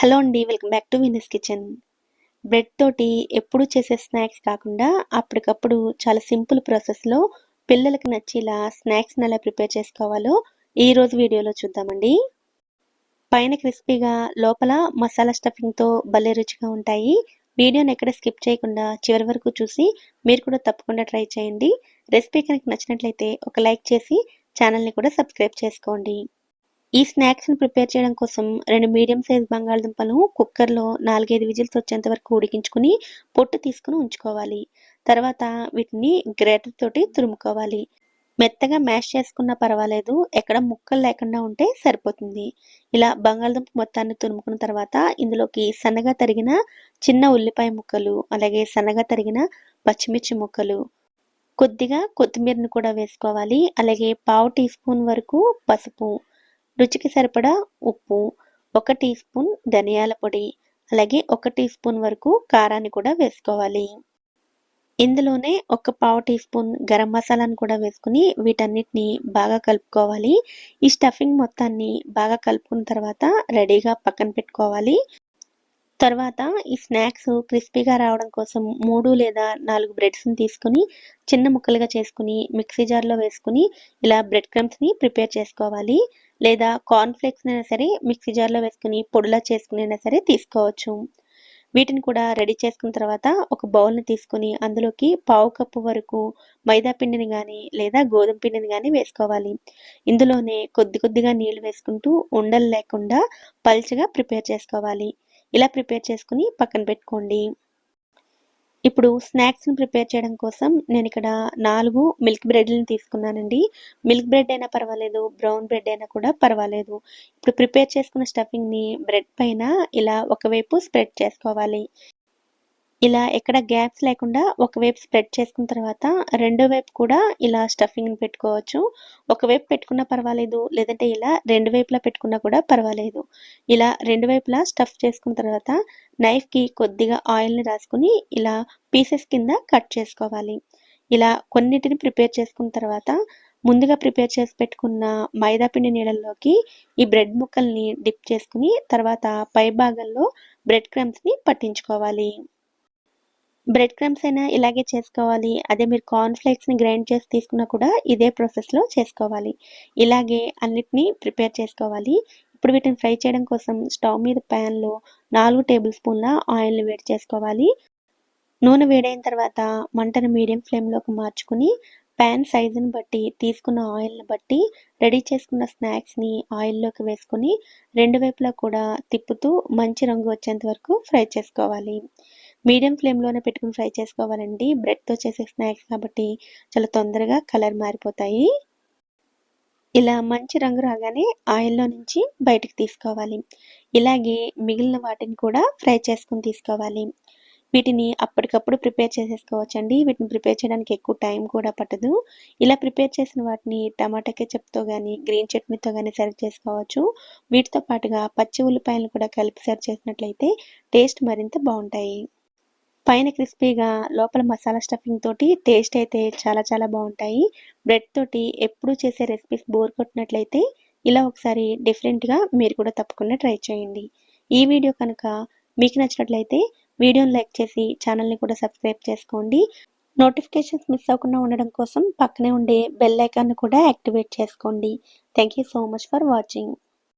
Hello అండి welcome back to Vinus kitchen. Bread తోటి ఎప్పుడు చేసే స్నాక్స్ కాకుండా అప్పటికప్పుడు చాలా సింపుల్ ప్రాసెస్లో పిల్లలకు నచ్చేలా స్నాక్స్ని ఎలా ప్రిపేర్ చేసుకోవాలో ఈ రోజు వీడియోలో చూద్దామండి. పైన క్రిస్పీగా లోపల మసాలా స్టఫింగ్తో భలే రుచిగా ఉంటాయి. వీడియోని ఎక్కడ స్కిప్ చేయకుండా చివరి వరకు చూసి మీరు కూడా తప్పకుండా ట్రై చేయండి. రెసిపీ కనుక నచ్చినట్లయితే ఒక లైక్ చేసి ఛానల్ని కూడా సబ్స్క్రైబ్ చేసుకోండి. ఈ స్నాక్స్ని ప్రిపేర్ చేయడం కోసం రెండు మీడియం సైజ్ బంగాళదుంపలు కుక్కర్లో నాలుగైదు విజిల్స్ వచ్చేంత వరకు ఉడికించుకుని పొట్టు తీసుకుని ఉంచుకోవాలి. తర్వాత వీటిని గ్రేటర్ తోటి తురుముకోవాలి. మెత్తగా మ్యాష్ చేసుకున్నా పర్వాలేదు ఎక్కడ ముక్కలు లేకుండా ఉంటే సరిపోతుంది. ఇలా బంగాళదుంప మొత్తాన్ని తురుముకున్న తర్వాత ఇందులోకి సన్నగా తరిగిన చిన్న ఉల్లిపాయ ముక్కలు అలాగే సన్నగా తరిగిన పచ్చిమిర్చి ముక్కలు కొద్దిగా కొత్తిమీరను కూడా వేసుకోవాలి. అలాగే పావు టీ స్పూన్ వరకు పసుపు రుచికి సరిపడా ఉప్పు ఒక టీ స్పూన్ ధనియాల పొడి అలాగే ఒక టీ స్పూన్ వరకు కారాన్ని కూడా వేసుకోవాలి. ఇందులోనే ఒక పావు టీ స్పూన్ గరం మసాలాను కూడా వేసుకుని వీటన్నిటిని బాగా కలుపుకోవాలి. ఈ స్టఫింగ్ మొత్తాన్ని బాగా కలుపుకున్న తర్వాత రెడీగా పక్కన పెట్టుకోవాలి. తర్వాత ఈ స్నాక్స్ క్రిస్పీగా రావడం కోసం మూడు లేదా నాలుగు బ్రెడ్స్ని తీసుకుని చిన్న ముక్కలుగా చేసుకుని మిక్సీ జార్లో వేసుకుని ఇలా బ్రెడ్ క్రమ్స్ని ప్రిపేర్ చేసుకోవాలి. లేదా కార్న్ఫ్లేక్స్ అయినా సరే మిక్సీ జార్లో వేసుకుని పొడిలా చేసుకుని అయినా సరే తీసుకోవచ్చు. వీటిని కూడా రెడీ చేసుకున్న తర్వాత ఒక బౌల్ని తీసుకుని అందులోకి పావు కప్పు వరకు మైదా పిండిని కానీ లేదా గోధుమ పిండిని కానీ వేసుకోవాలి. ఇందులోనే కొద్ది కొద్దిగా నీళ్ళు వేసుకుంటూ ఉండలు లేకుండా పల్చగా ప్రిపేర్ చేసుకోవాలి. ఇలా ప్రిపేర్ చేసుకుని పక్కన పెట్టుకోండి. ఇప్పుడు స్నాక్స్ని ప్రిపేర్ చేయడం కోసం నేను ఇక్కడ నాలుగు మిల్క్ బ్రెడ్లను తీసుకున్నానండి. మిల్క్ బ్రెడ్ అయినా పర్వాలేదు బ్రౌన్ బ్రెడ్ అయినా కూడా పర్వాలేదు. ఇప్పుడు ప్రిపేర్ చేసుకున్న స్టఫింగ్ని బ్రెడ్ పైన ఇలా ఒకవైపు స్ప్రెడ్ చేసుకోవాలి. ఇలా ఎక్కడ గ్యాప్స్ లేకుండా ఒకవైపు స్ప్రెడ్ చేసుకున్న తర్వాత రెండో వైపు కూడా ఇలా స్టఫింగ్ని పెట్టుకోవచ్చు. ఒకవైపు పెట్టుకున్నా పర్వాలేదు లేదంటే ఇలా రెండు వైపులా పెట్టుకున్నా కూడా పర్వాలేదు. ఇలా రెండు వైపులా స్టఫ్ చేసుకున్న తర్వాత నైఫ్కి కొద్దిగా ఆయిల్ని రాసుకుని ఇలా పీసెస్ కింద కట్ చేసుకోవాలి. ఇలా కొన్నిటిని ప్రిపేర్ చేసుకున్న తర్వాత ముందుగా ప్రిపేర్ చేసి పెట్టుకున్న మైదా పిండి నీళ్ళల్లోకి ఈ బ్రెడ్ ముక్కల్ని డిప్ చేసుకుని తర్వాత పై భాగంలో బ్రెడ్ క్రమ్స్ని పట్టించుకోవాలి. బ్రెడ్ క్రమ్స్ అయినా ఇలాగే చేసుకోవాలి. అదే మీరు కార్న్ఫ్లేక్స్ని గ్రైండ్ చేసి తీసుకున్నా కూడా ఇదే ప్రాసెస్లో చేసుకోవాలి. ఇలాగే అన్నిటినీ ప్రిపేర్ చేసుకోవాలి. ఇప్పుడు వీటిని ఫ్రై చేయడం కోసం స్టవ్ మీద ప్యాన్లో నాలుగు టేబుల్ స్పూన్ల ఆయిల్ని వేడి చేసుకోవాలి. నూనె వేడైన తర్వాత మంటను మీడియం ఫ్లేమ్లోకి మార్చుకుని ప్యాన్ సైజుని బట్టి తీసుకున్న ఆయిల్ని బట్టి రెడీ చేసుకున్న స్నాక్స్ని ఆయిల్లోకి వేసుకొని రెండు వైపులా కూడా తిప్పుతూ మంచి రంగు వచ్చేంత వరకు ఫ్రై చేసుకోవాలి. మీడియం ఫ్లేమ్లోనే పెట్టుకుని ఫ్రై చేసుకోవాలండి. బ్రెడ్తో చేసే స్నాక్స్ కాబట్టి చాలా తొందరగా కలర్ మారిపోతాయి. ఇలా మంచి రంగు రాగానే ఆయిల్లో నుంచి బయటకు తీసుకోవాలి. ఇలాగే మిగిలిన వాటిని కూడా ఫ్రై చేసుకుని తీసుకోవాలి. వీటిని అప్పటికప్పుడు ప్రిపేర్ చేసేసుకోవచ్చండి. వీటిని ప్రిపేర్ చేయడానికి ఎక్కువ టైం కూడా పట్టదు. ఇలా ప్రిపేర్ చేసిన వాటిని టమాటా కెచప్తో కానీ గ్రీన్ చట్నీతో కానీ సర్వ్ చేసుకోవచ్చు. వీటితో పాటుగా పచ్చి ఉల్లిపాయలు కూడా కలిపి సర్వ్ చేసినట్లయితే టేస్ట్ మరింత బాగుంటాయి. పైన క్రిస్పీగా లోపల మసాలా స్టఫింగ్ తోటి టేస్ట్ అయితే చాలా చాలా బాగుంటాయి. బ్రెడ్ తోటి ఎప్పుడు చేసే రెసిపీస్ బోర్ కొట్టినట్లయితే ఇలా ఒకసారి డిఫరెంట్గా మీరు కూడా తప్పకుండా ట్రై చేయండి. ఈ వీడియో కనుక మీకు నచ్చినట్లయితే వీడియోని లైక్ చేసి ఛానల్ని కూడా సబ్స్క్రైబ్ చేసుకోండి. నోటిఫికేషన్స్ మిస్ అవ్వకుండా ఉండడం కోసం పక్కనే ఉండే బెల్ ఐకాన్ని కూడా యాక్టివేట్ చేసుకోండి. Thank you so much for watching